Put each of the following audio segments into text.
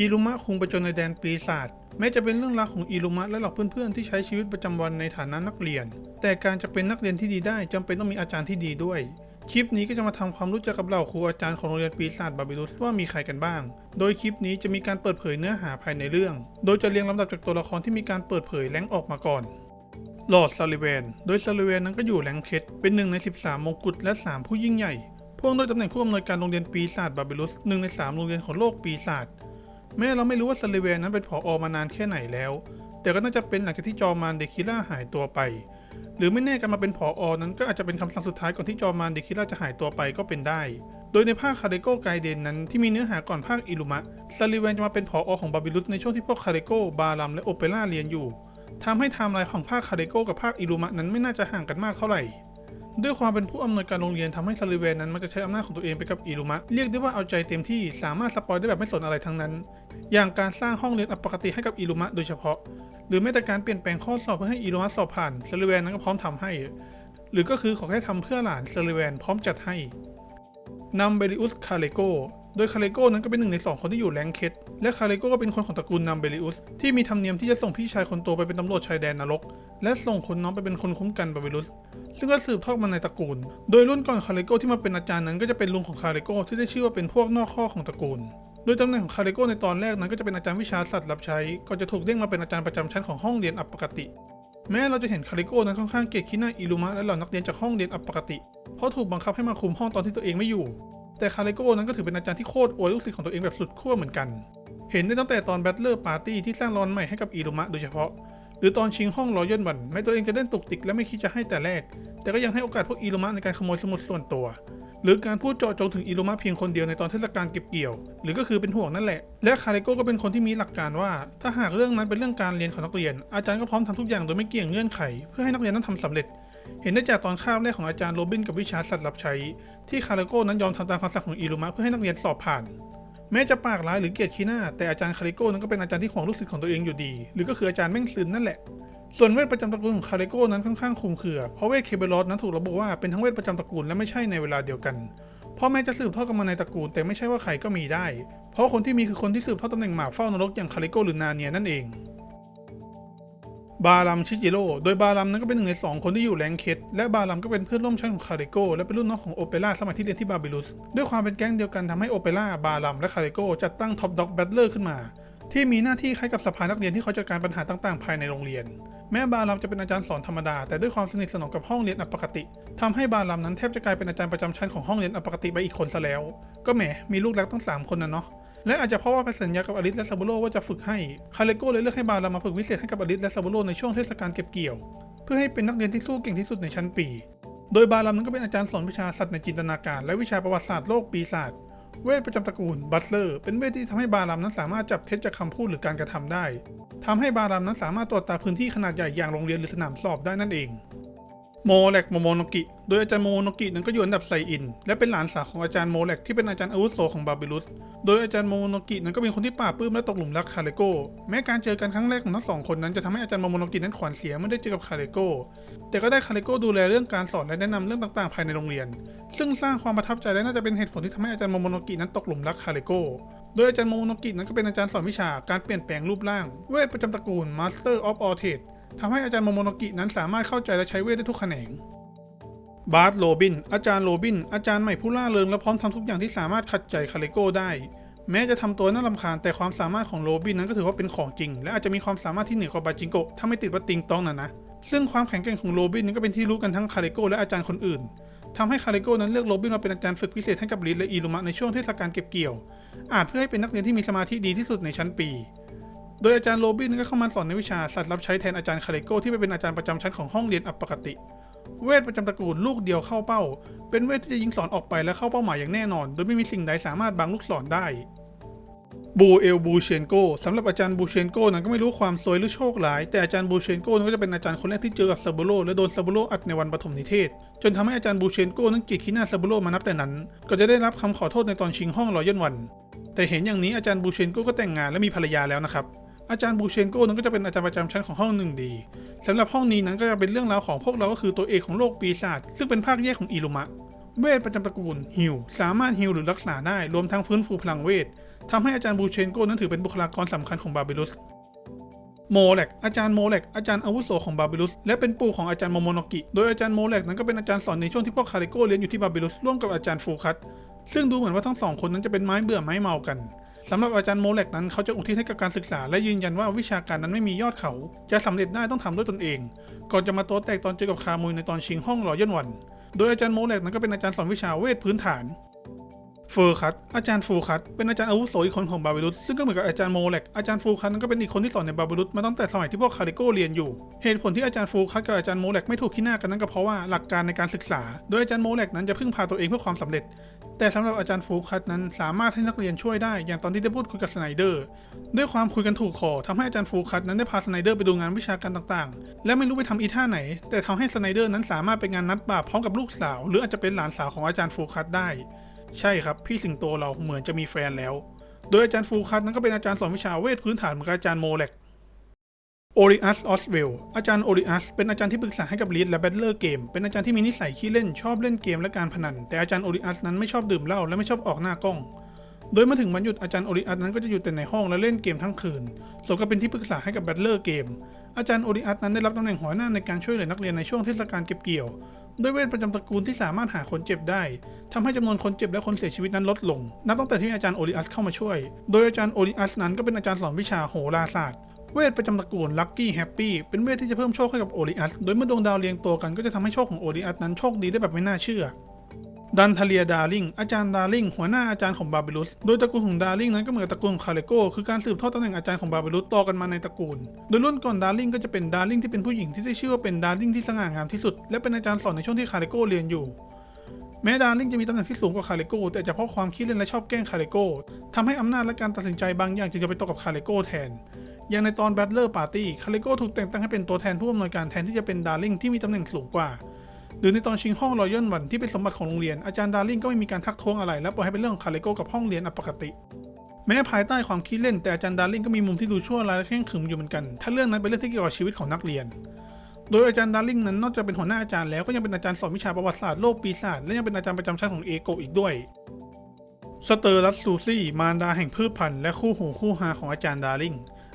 อิรุมะคงไปจนในแดนปีศาจแม้จะเป็นเรื่องราวของอิรุมะและเหล่าเพื่อนๆที่ใช้ชีวิตประจำวันในฐานะนักเรียน แต่การจะเป็นนักเรียนที่ดีได้จำเป็นต้องมีอาจารย์ที่ดีด้วย คลิปนี้ก็จะมาทำความรู้จักกับเหล่าครูอาจารย์ของโรงเรียนปีศาจบาบิลุสว่ามีใครกันบ้าง โดยคลิปนี้จะมีการเปิดเผยเนื้อหาภายในเรื่อง โดยจะเรียงลำดับจากตัวละครที่มีการเปิดเผยแรงออกมาก่อนลอร์ดซาลิเวน โดยซาลิเวนนั้นก็อยู่แรงเพชรเป็นหนึ่งใน 13 มงกุฎและ 3 ผู้ยิ่งใหญ่พ่วงด้วยตำแหน่งผู้อำนวยการโรงเรียนปีศาจบาบิลุสหนึ่งใน 3 โรงเรียนของโลกปีศาจ แม้เราไม่รู้ว่าซาลิเวนนั้นเป็นผออมานานแค่ไหนแล้ว แต่ก็น่าจะเป็นหลังจากที่จอร์มานเดคิล่าหายตัวไป หรือไม่แน่การมาเป็นผออนั้นก็อาจจะเป็นคำสั่งสุดท้ายก่อนที่จอร์มานเดคิล่าจะหายตัวไปก็เป็นได้ โดยในภาคคาเดโกไกเดนนั้นที่มีเนื้อหาก่อนภาคอิลุมะซาลิเวนจะมาเป็นผออของบาบิลุสในช่วงที่พวกคาเดโกบาลัมและโอเปร่าเรียนอยู่ทำให้ไทม์ไลน์ของภาคคาเดโกกับภาคอิลุมะนั้นไม่น่าจะห่างกันมากเท่าไหร่ ด้วยความเป็นผู้อำนวยการโรงเรียนทำให้ซาลิเวนนั้นมันจะใช้อำนาจของตัวเองไปกับอิรุมะ เรียกได้ว่าเอาใจเต็มที่สามารถสปอยได้แบบไม่สนอะไรทั้งนั้น อย่างการสร้างห้องเรียนอัปกติให้กับอิรุมะโดยเฉพาะ หรือแม้แต่การเปลี่ยนแปลงข้อสอบเพื่อให้อิรุมะสอบผ่านซาลิเวนนั้นก็พร้อมทำให้ หรือก็คือขอแค่ทำเพื่อหลานซาลิเวนพร้อมจัดให้นำเบริอุสคาเลโก โดยคาเลโกนั้นก็เป็นหนึ่งในสองคนที่อยู่แรงเคสและคาเลโกก็เป็นคนของตระกูลนัมเบริอุสที่มีธรรมเนียมที่จะส่งพี่ชายคนโตไปเป็นตำรวจชายแดนนรก และส่งคนน้องไปเป็นคนคุ้มกันบาบิลุสซึ่งก็สืบทอดมาในตระกูล โดยรุ่นก่อนคาเลโกที่มาเป็นอาจารย์นั้นก็จะเป็นลุงของคาเลโกที่ได้ชื่อว่าเป็นพวกนอกข้อของตระกูลโดยตำแหน่งของคาเลโกในตอนแรกนั้นก็จะเป็นอาจารย์วิชาสัตว์รับใช้ ก็จะถูกเด้งมาเป็นอาจารย์ประจำชั้นของห้องเรียนอัปกติ แม้เราจะเห็นคาเลโกนั้นค่อนข้างเกลียดขี้หน้าอิลุมะและเหล่านักเรียนจากห้องเรียนอัปกติ เพราะถูกบังคับให้มาคุมห้องตอนที่ตัวเองไม่อยู่ แต่คาเลโกนั้นก็ถือเป็นอาจารย์ที่โคตรอวยลูกศิษย์ของตัวเองแบบสุดขั้วเหมือนกัน เห็นได้ตั้งแต่ตอนแบทเลอร์ปาร์ตี้ที่สร้างรอนใหม่ให้กับอิลุมะโดยเฉพาะ หรือตอนชิงห้องรอยัลบันแม้ตัวเองจะเล่นตุกติกและไม่คิดจะให้แต่แรก แต่ก็ยังให้โอกาสพวกอิลุมะในการขโมยสมุดส่วนตัว หรือการพูดเจาะจงถึงอิลุมะเพียงคนเดียวในตอนเทศกาลเก็บเกี่ยว หรือก็คือเป็นห่วงนั่นแหละ และคาเรโกก็เป็นคนที่มีหลักการว่า ถ้าหากเรื่องนั้นเป็นเรื่องการเรียนของนักเรียน อาจารย์ก็พร้อมทำทุกอย่างโดยไม่เกี่ยงเงื่อนไข เพื่อให้นักเรียนนั้นทำสำเร็จ เห็นได้จากตอนคาบแรกของอาจารย์โรบินกับวิชาสัตว์รับใช้ ที่คาเรโก้นั้นยอมทำตามคำสั่งของอิลุมะเพื่อให้นักเรียนสอบผ่าน แม้จะปากร้ายหรือเกลียดขี้หน้า แต่อาจารย์คาริโก้นั้นก็เป็นอาจารย์ที่ห่วงลูกศิษย์ของตัวเองอยู่ดี หรือก็คืออาจารย์แม่งซึนนั่นแหละ ส่วนเวทประจำตระกูลของคาริโก้นั้นค่อนข้างคุมเครือ เพราะเวทเคเบลอสนั้นถูกระบุว่าเป็นทั้งเวทประจำตระกูลและไม่ใช่ในเวลาเดียวกันเพราะแม้จะสืบทอดกันมาในตระกูลแต่ไม่ใช่ว่าใครก็มีได้ เพราะคนที่มีคือคนที่สืบทอดตำแหน่งหมาเฝ้านรกอย่างคาริโก้หรือนาเนียนั่นเอง บารัมชิจิโร่ โดยบารัมนั้นก็เป็นหนึ่งในสองคนที่อยู่แรงเคสและบารัมก็เป็นเพื่อนร่วมชั้นของคาริโกและเป็นรุ่นน้องของโอเปร่าสมัยที่เรียนที่บาบิลุส ด้วยความเป็นแก๊งเดียวกันทำให้โอเปร่าบารัมและคาริโกจัดตั้งท็อปด็อกแบทเลอร์ขึ้นมา ที่มีหน้าที่คล้ายกับสภานักเรียนที่เขาจัดการปัญหาต่างๆ ภายในโรงเรียน แม้บารัมจะเป็นอาจารย์สอนธรรมดา แต่ด้วยความสนิทสนมกับห้องเรียนอัปกติทำให้บารัมนั้นแทบจะกลายเป็นอาจารย์ประจำชั้นของห้องเรียนอัปกติไปอีกคนซะแล้ว ก็แหมมีลูกรักตั้งสามคนนะเนาะ และอาจจะเพราะว่าไปสัญญากับอลิสและซาบุโรว่าจะฝึกให้ คาเลโกเลยเลือกให้บารามาฝึกวิเศษให้กับอลิสและซาบุโรในช่วงเทศกาลเก็บเกี่ยว เพื่อให้เป็นนักเรียนที่สู้เก่งที่สุดในชั้นปี โดยบารัมนั้นก็เป็นอาจารย์สอนวิชาสัตว์ในจินตนาการ และวิชาประวัติศาสตร์โลกปีศาจ เวทประจำตระกูลบัสเลอร์ เป็นเวทที่ทำให้บารัมนั้นสามารถจับเท็จจากคำพูดหรือการกระทำได้ทำให้บารัมนั้นสามารถตรวจตาพื้นที่ขนาดใหญ่อย่างโรงเรียนหรือสนามสอบได้นั่นเอง โมแลกโมโมโนกิ โดยอาจารย์โมโมโนกินั้นก็อยู่อันดับไซอิน และเป็นหลานสาวของอาจารย์โมแลกที่เป็นอาจารย์อาวุโสของบาบิลุส โดยอาจารย์โมโมโนกินั้นก็เป็นคนที่ปราปื้มและตกหลุมรักคาเลโก แม้การเจอกันครั้งแรกของทั้งสองคนนั้นจะทำให้อาจารย์โมโมโนกินั้นขวัญเสียเมื่อได้เจอกับคาเลโก แต่ก็ได้คาเลโกดูแลเรื่องการสอนและแนะนำเรื่องต่างๆ ภายในโรงเรียน ซึ่งสร้างความประทับใจและน่าจะเป็นเหตุผลที่ทำให้อาจารย์โมโมโนกินั้นตกหลุมรักคาเลโก โดยอาจารย์โมโมโนกินั้นก็เป็นอาจารย์สอนวิชาการเปลี่ยนแปลงรูปร่างเวทประจำตระกูล Master of All Trades ทำให้อาจารย์โมโมโนกินั้นสามารถเข้าใจและใช้เวทได้ทุกแขนงบาร์ตโรบิน อาจารย์โรบิน อาจารย์ใหม่ผู้ล่าเริงและพร้อมทำทุกอย่างที่สามารถขัดใจคาเลโก้ได้ แม้จะทำตัวน่ารำคาญแต่ความสามารถของโรบินนั้นก็ถือว่าเป็นของจริง และอาจจะมีความสามารถที่เหนือกว่าบาจิงโกะถ้าไม่ติดว่าติงต้องนะนะ ซึ่งความแข็งแกร่งของโรบินนั้นก็เป็นที่รู้กันทั้งคาเลโก้และอาจารย์คนอื่นทำให้คาเลโก้นั้นเลือกโรบินมาเป็นอาจารย์ฝึกพิเศษให้กับลิสและอีรุมะในช่วงเทศกาลเก็บเกี่ยว อาจเพื่อให้เป็นนักเรียนที่มีสมาธิดีที่สุดในชั้นปี โดยอาจารย์โรบินก็เข้ามาสอนในวิชาสัตว์รับใช้แทนอาจารย์คาเลโกที่ไปเป็นอาจารย์ประจำชั้นของห้องเรียนอัปกติ เวทประจำตระกูลลูกเดียวเข้าเป้า เป็นเวทที่จะยิงสอนออกไปและเข้าเป้าหมายอย่างแน่นอน โดยไม่มีสิ่งใดสามารถบังลูกศรได้บูเอลบูเชนโกสำหรับอาจารย์บูเชนโกนั้นก็ไม่รู้ความซวยหรือโชคร้าย แต่อาจารย์บูเชนโกนั้นก็จะเป็นอาจารย์คนแรกที่เจอกับซาบูโรและโดนซาบูโรอัดในวันปฐมนิเทศ จนทำให้อาจารย์บูเชนโกนั้นเกลียดขี้หน้าซาบูโรมานับแต่นั้น ก็จะได้รับคำขอโทษในตอนชิงห้องรอยัลวัน แต่เห็นอย่างนี้อาจารย์บูเชนโกก็แต่งงานและมีภรรยาแล้วนะครับ อาจารย์บูเชนโกนั้นก็จะเป็นอาจารย์ประจำชั้นของห้องหนึ่งดีสำหรับห้องนี้นั้นก็จะเป็นเรื่องราวของพวกเราก็คือตัวเอกของโลกปีศาจซึ่งเป็นภาคแยกของอิรุมะ เวทประจำตระกูลฮิวสามารถฮิวหรือรักษาได้รวมทั้งฟื้นฟูพลังเวททำให้อาจารย์บูเชนโกนั้นถือเป็นบุคลากรสำคัญของบาบิลุสโมแลกอาจารย์โมแลกอาจารย์อาวุโสของบาบิลุส และเป็นปู่ของอาจารย์โมโมโนกิ โดยอาจารย์โมแลกนั้นก็เป็นอาจารย์สอนในช่วงที่พวกคาริโกเรียนอยู่ที่บาบิลุสร่วมกับอาจารย์ฟูคัตซึ่งดูเหมือนว่าทั้งสองคนนั้นจะเป็นไม้เบื่อไม้เมากัน สำหรับอาจารย์โมแลกนั้นเขาจะอุทิศให้กับการศึกษา และยืนยันว่าวิชาการนั้นไม่มียอดเขา จะสำเร็จได้ต้องทำด้วยตนเอง ก่อนจะมาโตแตกตอนเจอกับคามุยในตอนชิงห้องรอยันวัน โดยอาจารย์โมแลกนั้นก็เป็นอาจารย์สอนวิชาเวทพื้นฐานเฟอร์คัตอาจารย์ฟูคัตเป็นอาจารย์อาวุโสอีกคนของบาบิลุสซึ่งก็เหมือนกับอาจารย์โมแลกอาจารย์ฟูคัตนั้นก็เป็นอีกคนที่สอนในบาบิลุสมาตั้งแต่สมัยที่พวกคาริโกเรียนอยู่ เหตุผลที่อาจารย์ฟูคัตกับอาจารย์โมแลกไม่ถูกขี้หน้ากันนั้นก็เพราะว่าหลักการในการศึกษา โดยอาจารย์โมแลกนั้นจะพึ่งพาตัวเองเพื่อความสำเร็จ แต่สำหรับอาจารย์ฟูคัตนั้นสามารถให้นักเรียนช่วยได้อย่างตอนที่ได้พูดคุยกับสไนเดอร์ด้วยความคุยกันถูกคอทำให้อาจารย์ฟูคัตนั้นได้พาสไนเดอร์ไปดูงานวิชาการต่างๆ และไม่รู้ไปทำอีท่าไหน แต่ทำให้สไนเดอร์นั้นสามารถไปงานนัดบาปพร้อมกับลูกสาว หรืออาจจะเป็นหลานสาวของอาจารย์ฟูคัตได้ ใช่ครับ พี่สิงโตเราเหมือนจะมีแฟนแล้ว โดยอาจารย์ฟูคัตนั้นก็เป็นอาจารย์สอนวิชาเวทพื้นฐานเหมือนกับอาจารย์โมแลก โอริอัสออสเวลอาจารย์โอริอัสเป็นอาจารย์ที่ปรึกษาให้กับลีดและแบทเลอร์เกม เป็นอาจารย์ที่มีนิสัยขี้เล่นชอบเล่นเกมและการพนัน แต่อาจารย์โอริอัสนั้นไม่ชอบดื่มเหล้าและไม่ชอบออกหน้ากล้อง โดยเมื่อถึงวันหยุดอาจารย์โอริอัสนั้นก็จะอยู่แต่ในห้องและเล่นเกมทั้งคืนสมกับเป็นที่ปรึกษาให้กับแบทเลอร์เกม อาจารย์โอริอัสนั้นได้รับตำแหน่งหัวหน้าในการช่วยเหลือนักเรียนในช่วงเทศกาลเก็บเกี่ยว ด้วยเวทประจำตระกูลที่สามารถหาคนเจ็บได้ทำให้จำนวนคนเจ็บและคนเสียชีวิตนั้นลดลง นับตั้งแต่ที่อาจารย์โอริอัสเข้ามาช่วย โดยอาจารย์โอริอัสนั้นก็เป็นอาจารย์สอนวิชาโหราศาสตร์ เวทประจำตระกูลลัคกี้แฮปปี้เป็นเวทที่จะเพิ่มโชคให้กับโอริอัสโดยเมื่อดวงดาวเรียงตัวกันก็จะทำให้โชคของโอริอัสนั้นโชคดีได้แบบไม่น่าเชื่อดันทเลียดาริงอาจารย์ดาริงหัวหน้าอาจารย์ของบาบิลุส โดยตระกูลของดาริงนั้นก็เหมือนกับตระกูลของคาเลโกคือการสืบทอดตำแหน่งอาจารย์ของบาบิลุสต่อกันมาในตระกูล โดยรุ่นก่อนดาริงก็จะเป็นดาริงที่เป็นผู้หญิงที่ได้ชื่อว่าเป็นดาริงที่สง่างามที่สุด และเป็นอาจารย์สอนในช่วงที่คาเลโกเรียนอยู่ แม้ดาริงจะมีตำแหน่งที่สูงกว่าคาเลโกแต่จะเพราะความขี้เล่นและชอบแกล้งคาเลโกทำให้อำนาจและการตัดสินใจบางอย่างจึงจะไปตกกับคาเลโกแทน อย่างในตอนแบทเลอร์ปาร์ตี้คาเลโกถูกแต่งตั้งให้เป็นตัวแทนผู้อำนวยการแทนที่จะเป็นดาริงที่มีตำแหน่งสูงกว่า หรือในตอนชิงห้องรอยัลวันที่เป็นสมบัติของโรงเรียนอาจารย์ดาริงก็ไม่มีการทักท้วงอะไร และปล่อยให้เป็นเรื่องของคาเลโกกับห้องเรียนอปกติ แม้ภายใต้ความคิดเล่นแต่อาจารย์ดาริงก็มีมุมที่ดูชั่วร้ายและแข่งขรึมอยู่เหมือนกัน ถ้าเรื่องนั้นเป็นเรื่องที่เกี่ยวกับชีวิตของนักเรียน โดยอาจารย์ดาริงนั้นนอกจากเป็นหัวหน้าอาจารย์แล้วก็ยังเป็นอาจารย์สอนวิชาประวัติศาสตร์โลกปีศาจและยังเป็นอาจารย์ประจำชั้นของเอโกอีกด้วยสเตอร์ลัสซูซี่ มารดาแห่งพืชพันธุ์และคู่หูคู่หาของอาจารย์ดาริง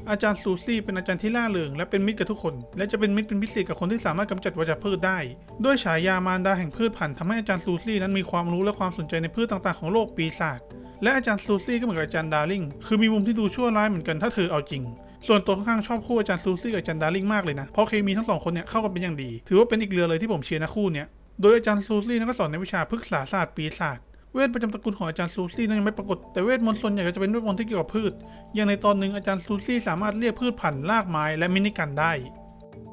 อาจารย์ซูซี่เป็นอาจารย์ที่ล่าเริงและเป็นมิตรกับทุกคน และจะเป็นมิตรเป็นพิเศษกับคนที่สามารถกำจัดวัชพืชได้ด้วยฉายามารดาแห่งพืชพันธุ์ทำให้อาจารย์ซูซี่นั้นมีความรู้และความสนใจในพืชต่างๆของโลกปีศาจและอาจารย์ซูซี่ก็เหมือนกับอาจารย์ดาร์ลิงคือมีมุมที่ดูชั่วร้ายเหมือนกันถ้าเธอเอาจริง ส่วนตัวค่อนข้างชอบคู่อาจารย์ซูซี่กับอาจารย์ดาร์ลิงมากเลยนะเพราะเคมีทั้งสองคนเนี่ยเข้ากันเป็นอย่างดี ถือว่าเป็นอีกเรือเลยที่ผมเชียร์นะคู่เนี้ยโดยอาจารย์ซูซี่นั้นก็สอนในวิชาพฤกษาศาสตร์ปีศาจ เวทประจำตระกูลของอาจารย์ซูซี่นั้นยังไม่ปรากฏแต่เวทมนต์ส่วนใหญ่ก็จะเป็นเวทมนต์ที่เกี่ยวกับพืช อย่างในตอนหนึ่งอาจารย์ซูซี่สามารถเรียกพืชพันรากไม้และมินิกันได้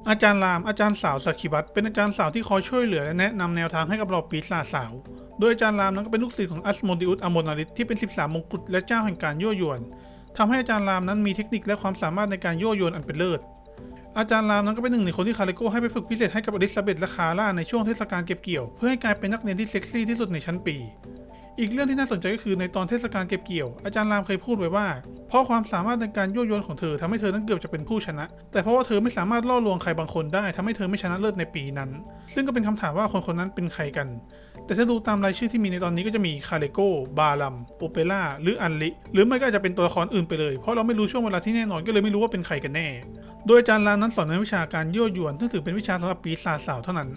อาจารย์รามอาจารย์สาวสักคิบัตเป็นอาจารย์สาวที่คอยช่วยเหลือและแนะนำแนวทางให้กับเราปีศาจสาว โดยอาจารย์รามนั้นก็เป็นลูกศิษย์ของอัสโมดิอุสอมนาริสที่เป็น 13 มงกุฎและเจ้าแห่งการยั่วยวนทำให้อาจารย์รามนั้นมีเทคนิคและความสามารถในการยั่วยวนอันเป็นเลิศอาจารย์รามนั้นก็เป็นหนึ่งในคนที่คาริโกให้ไปฝึกพิเศษให้กับอลิซาเบธและคาร่าในช่วงเทศกาลเก็บเกี่ยว เพื่อให้กลายเป็นนักเรียนที่เซ็กซี่ที่สุดในชั้นปี อีกเรื่องที่น่าสนใจก็คือในตอนเทศกาลเก็บเกี่ยว อาจารย์รามเคยพูดไว้ว่า เพราะความสามารถในการยั่วยวนของเธอทำให้เธอนั้นเกือบจะเป็นผู้ชนะ แต่เพราะว่าเธอไม่สามารถล่อลวงใครบางคนได้ทำให้เธอไม่ชนะเลิศในปีนั้น ซึ่งก็เป็นคำถามว่าคนคนนั้นเป็นใครกัน แต่ถ้าดูตามรายชื่อที่มีในตอนนี้ก็จะมีคาเลโกบาลัมโอเปร่าหรืออันลิหรือไม่ก็อาจจะเป็นตัวละครอื่นไปเลย เพราะเราไม่รู้ช่วงเวลาที่แน่นอนก็เลยไม่รู้ว่าเป็นใครกันแน่ โดยอาจารย์รามนั้นสอนในวิชาการยั่วยวนซึ่งถือเป็นวิชาสำหรับปีศาจสาวเท่านั้น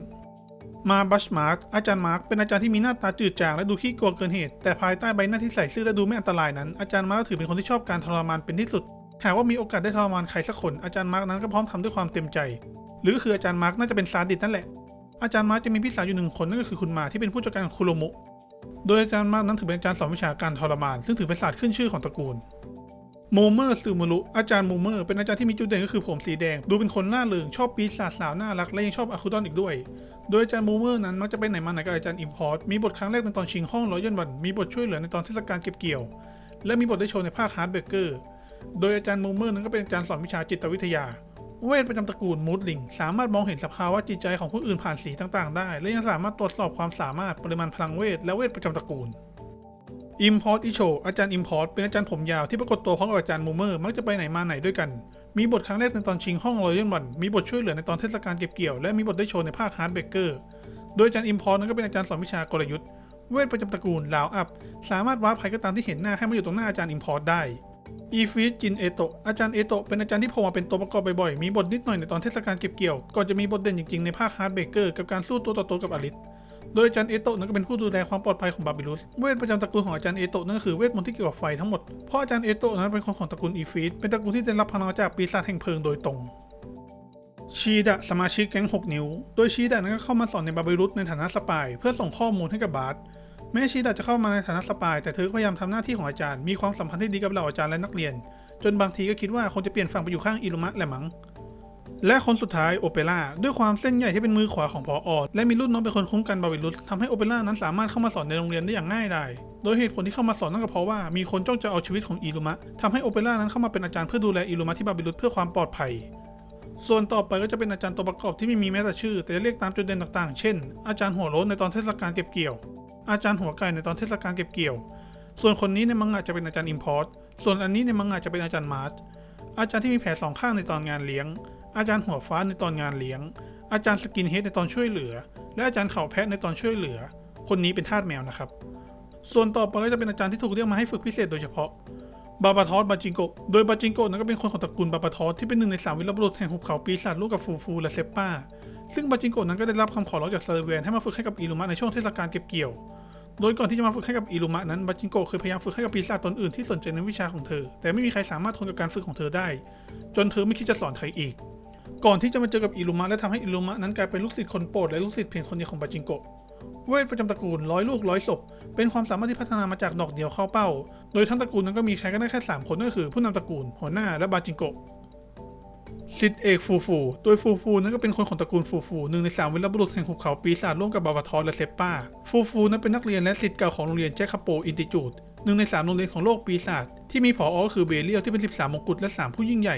มาบัชมาร์กอาจารย์มาร์กเป็นอาจารย์ที่มีหน้าตาจืดจางและดูขี้กลัวเกินเหตุ แต่ภายใต้ใบหน้าที่ใส่ซื่อและดูไม่อันตรายนั้น อาจารย์มาร์กถือเป็นคนที่ชอบการทรมานเป็นที่สุด หากว่ามีโอกาสได้ทรมานใครสักคน อาจารย์มาร์กนั้นก็พร้อมทำด้วยความเต็มใจ หรือก็คืออาจารย์มาร์กน่าจะเป็นซาดิสนั่นแหละ อาจารย์มาร์กจะมีพี่สาวอยู่หนึ่งคนนั่นก็คือคุณมาที่เป็นผู้จัดการของคุโรมุ โดยอาจารย์มาร์กนั้นถือเป็นอาจารย์สอนวิชาการทรมาน ซึ่งถือเป็นศาสตร์ขึ้นชื่อของตระกูล โมเมอร์ซูมุรุอาจารย์โมเมอร์เป็นอาจารย์ที่มีจุดเด่นก็คือผมสีแดง ดูเป็นคนน่าเริงชอบปีศาจสาวน่ารักและยังชอบอะคุดอนอีกด้วย โดยอาจารย์โมเมอร์นั้นมักจะไปไหนมาไหนกับอาจารย์อิมพอร์ตมีบทครั้งแรกในตอนชิงห้องร้อยยันวัน มีบทช่วยเหลือในตอนเทศกาลเก็บเกี่ยว และมีบทได้โชว์ในภาคฮาร์ดเบเกอร์โดยอาจารย์โมเมอร์นั้นก็เป็นอาจารย์สอนวิชาจิตวิทยา เวทประจำตระกูลมูดลิงสามารถมองเห็นสภาวะจิตใจของผู้อื่นผ่านสีต่างๆ ได้ และยังสามารถตรวจสอบความสามารถปริมาณพลังเวทและเวทประจำตระกูล อิมพอร์ตอิโชอาจารย์อิมพอร์ตเป็นอาจารย์ผมยาวที่ปรากฏตัวพร้อมกับอาจารย์มูเมอร์มักจะไปไหนมาไหนด้วยกัน มีบทครั้งแรกในตอนชิงห้องรอยัลวันมีบทช่วยเหลือในตอนเทศกาลเก็บเกี่ยว และมีบทได้โชว์ในภาคฮาร์ดเบเกอร์โดยอาจารย์อิมพอร์ตนั้นก็เป็นอาจารย์สอนวิชากลยุทธ์เวทประจำตระกูลลาวอัพสามารถวาร์ปใครก็ตามที่เห็นหน้าให้มาอยู่ตรงหน้าอาจารย์อิมพอร์ตได้อีฟีดจินเอโตะอาจารย์เอโตะเป็นอาจารย์ที่โผล่มาเป็นตัวประกอบบ่อยๆมีบทนิดหน่อยในตอนเทศกาลเก็บเกี่ยวก่อนจะมีบทเด่นจริงๆในภาคฮาร์ดเบเกอร์กับการสู้ตัวต่อตัวกับอลิส โดยอาจารย์เอโตะนั้นก็เป็นผู้ดูแลความปลอดภัยของบาบิลุส เวทประจำตระกูลของอาจารย์เอโตะนั่นก็คือเวทมนต์ที่เกี่ยวกับไฟทั้งหมด เพราะอาจารย์เอโตะนั้นเป็นคนของตระกูลอีฟีดเป็นตระกูลที่ได้รับพลังจากปีศาจแห่งเพลิงโดยตรงชีดะสมาชิกแก๊ง6 นิ้ว โดยชีดะนั้นก็เข้ามาสอนในบาบิลุสในฐานะสปาย เพื่อส่งข้อมูลให้กับบาร์สแม้ชีดะจะเข้ามาในฐานะสปาย แต่เธอพยายามทำหน้าที่ของอาจารย์ มีความสัมพันธ์ที่ดีกับเหล่าอาจารย์และนักเรียน จนบางทีก็คิดว่าคงจะเปลี่ยนฝั่งไปอยู่ข้างอิรุมะแหละมั้ง และคนสุดท้ายโอเปร่าด้วยความเส้นใหญ่ที่เป็นมือขวาของพออและมีรุ่นน้องเป็นคนคุ้มกันบาบิลุสทำให้โอเปร่านั้นสามารถเข้ามาสอนในโรงเรียนได้อย่างง่ายดายโดยเหตุผลที่เข้ามาสอนนั่นก็เพราะว่ามีคนจ้องจะเอาชีวิตของอิรุมะทำให้โอเปร่านั้นเข้ามาเป็นอาจารย์เพื่อดูแลอิรุมะที่บาบิลุสเพื่อความปลอดภัย ส่วนต่อไปก็จะเป็นอาจารย์ตัวประกอบที่ไม่มีแม้แต่ชื่อ แต่จะเรียกตามจุดเด่นต่างๆ เช่น อาจารย์หัวโล้นในตอนเทศกาลเก็บเกี่ยว อาจารย์หัวไก่ในตอนเทศกาลเก็บเกี่ยว ส่วนคนนี้ในมังงะจะเป็นอาจารย์อิมพอร์ตส่วนอันนี้ในมังงะจะเป็นอาจารย์มาร์ชอาจารย์ที่มีแผลสองข้างในตอนงานเลี้ยง อาจารย์หัวฟ้าในตอนงานเลี้ยง อาจารย์สกินเฮดในตอนช่วยเหลือ และอาจารย์เข่าแพะในตอนช่วยเหลือ คนนี้เป็นทาสแมวนะครับ ส่วนต่อไปก็จะเป็นอาจารย์ที่ถูกเรียกมาให้ฝึกพิเศษโดยเฉพาะบาบาทอสบาจิงโกโดยบาจิงโกนั้นก็เป็นคนของตระกูลบาบาทอสที่เป็นหนึ่งในสามวีรบุรุษแห่งหุบเขาปีศาจลูกกับฟูฟูและเซปป้า ซึ่งบาจิงโกนั้นก็ได้รับคำขอร้องจากซาเวนให้มาฝึกให้กับอิรุมะในช่วงเทศกาลเก็บเกี่ยว โดยก่อนที่จะมาฝึกให้กับอิรุมะนั้นบาจิงโกเคยพยายามฝึกให้กับปีศาจตนอื่นที่สนใจในวิชาของเธอ แต่ไม่มีใครสามารถทนกับการฝึกของเธอได้ จนเธอไม่คิดจะสอนใครอีก ก่อนที่จะมาเจอกับอิรุมะและทำให้อิรุมะนั้นกลายเป็นลูกศิษย์คนโปรดและลูกศิษย์เพียงคนเดียวของบาจิงโกะ เวทประจำตระกูลร้อยลูกร้อยศพเป็นความสามารถที่พัฒนามาจากดอกเดียวเข้าเป้า โดยทั้งตระกูลนั้นก็มีใช้กันได้แค่ 3 คนนั่นก็คือ ผู้นำตระกูล หัวหน้าและบาจิงโกะสิทธิเอกฟูฟูโดยฟูฟูนั้นก็เป็นคนของตระกูลฟูฟูหนึ่งในสามวีรบุรุษแห่งหุบเขาปีศาจร่วมกับบาบาทอสและเซปป้า ฟูฟูนั้นเป็นนักเรียนและศิษย์เก่าของโรงเรียนแจ็คคาโปอินติจูดหนึ่งในสามโรงเรียนของโลกปีศาจที่มีผอก็คือเบเลียลที่เป็น 13 มงกุฎและ 3 ผู้ยิ่งใหญ่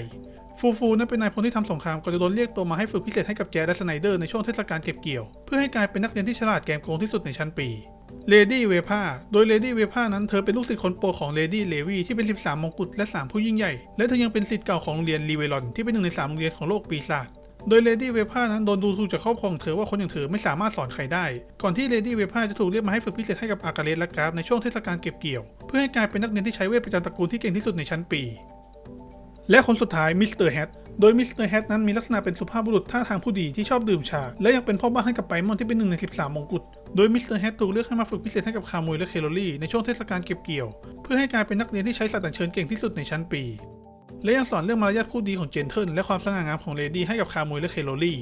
ฟูฟูนั้นเป็นนายพลที่ทำสงครามก่อนจะโดนเรียกตัวมาให้ฝึกพิเศษให้กับแจและสไนเดอร์ในช่วงเทศกาลเก็บเกี่ยว เพื่อให้กลายเป็นนักเรียนที่ฉลาดแกมโกงที่สุดในชั้นปีเลดี้เวพาโดยเลดี้เวพานั้นเธอเป็นลูกศิษย์คนโปรดของเลดี้เลวีที่เป็น 13 มงกุฎและ 3 ผู้ยิ่งใหญ่ และเธอยังเป็นศิษย์เก่าของโรงเรียนลีเวลอนที่เป็นหนึ่งใน 3 โรงเรียนของโลกปีศาจโดยเลดี้เวพานั้นโดนดูถูกจากครอบครองเธอว่าคนอย่างเธอไม่สามารถสอนใครได้ ก่อนที่เลดี้เวพาจะถูกเรียกมาให้ฝึกพิเศษให้กับอากาเลสและกราฟในช่วงเทศกาลเก็บเกี่ยว เพื่อให้กลายเป็นนักเรียนที่ใช้เวทประจำตระกูลที่เก่งที่สุดในชั้นปี และคนสุดท้ายมิสเตอร์แฮทโดยมิสเตอร์แฮทนั้นมีลักษณะเป็นสุภาพบุรุษท่าทางผู้ดีที่ชอบดื่มชา และยังเป็นพ่อบ้านให้กับไปมอนที่เป็นหนึ่งใน 13 มงกุฎ โดยมิสเตอร์แฮทถูกเลือกให้มาฝึกพิเศษให้กับคามุยและเคโรลี่ในช่วงเทศกาลเก็บเกี่ยว เพื่อให้กลายเป็นนักเรียนที่ใช้สัตว์อัญเชิญเก่งที่สุดในชั้นปี และยังสอนเรื่องมารยาทคู่ดีของเจนเทิลและความสง่างามของเลดี้ให้กับคามุยและเคโรลี่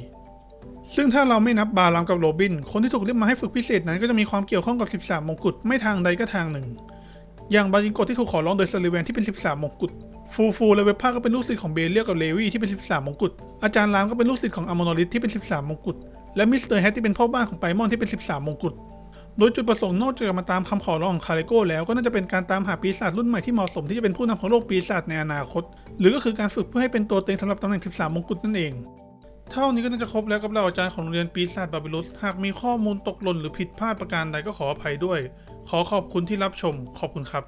ซึ่งถ้าเราไม่นับบาลัมกับโรบิน คนที่ถูกเรียกมาให้ฝึกพิเศษนั้นก็จะมีความเกี่ยวข้องกับ 13 มงกุฎไม่ทางใดก็ทางหนึ่ง อย่างบาจิงโกที่ถูกขอร้องโดยซาลิเวนที่เป็น 13 มงกุฎ ฟูฟูและเวบภาก็เป็นลูกศิษย์ของเบเลียกับเลวีที่เป็น 13 มงกุฎ อาจารย์รามก็เป็นลูกศิษย์ของอามโนลิสที่เป็น 13 มงกุฎ และมิสเตอร์แฮตที่เป็นพ่อบ้านของไปมอนที่เป็น 13 มงกุฎ โดยจุดประสงค์นอกจากมาตามคำขอร้องของคาริโก้แล้วก็น่าจะเป็นการตามหาปีศาจรุ่นใหม่ที่เหมาะสมที่จะเป็นผู้นำของโลกปีศาจในอนาคต หรือก็คือการฝึกเพื่อให้เป็นตัวเต็งสำหรับตำแหน่ง 13 มงกุฎนั่นเอง เท่านี้ก็น่าจะครบแล้วกับเราอาจารย์ของโรงเรียนปีศาจบาบิลุสหากมีข้อมูลตกหล่นหรือผิดพลาดประการใดก็ขออภัยด้วย ขอขอบคุณที่รับชม ขอบคุณครับ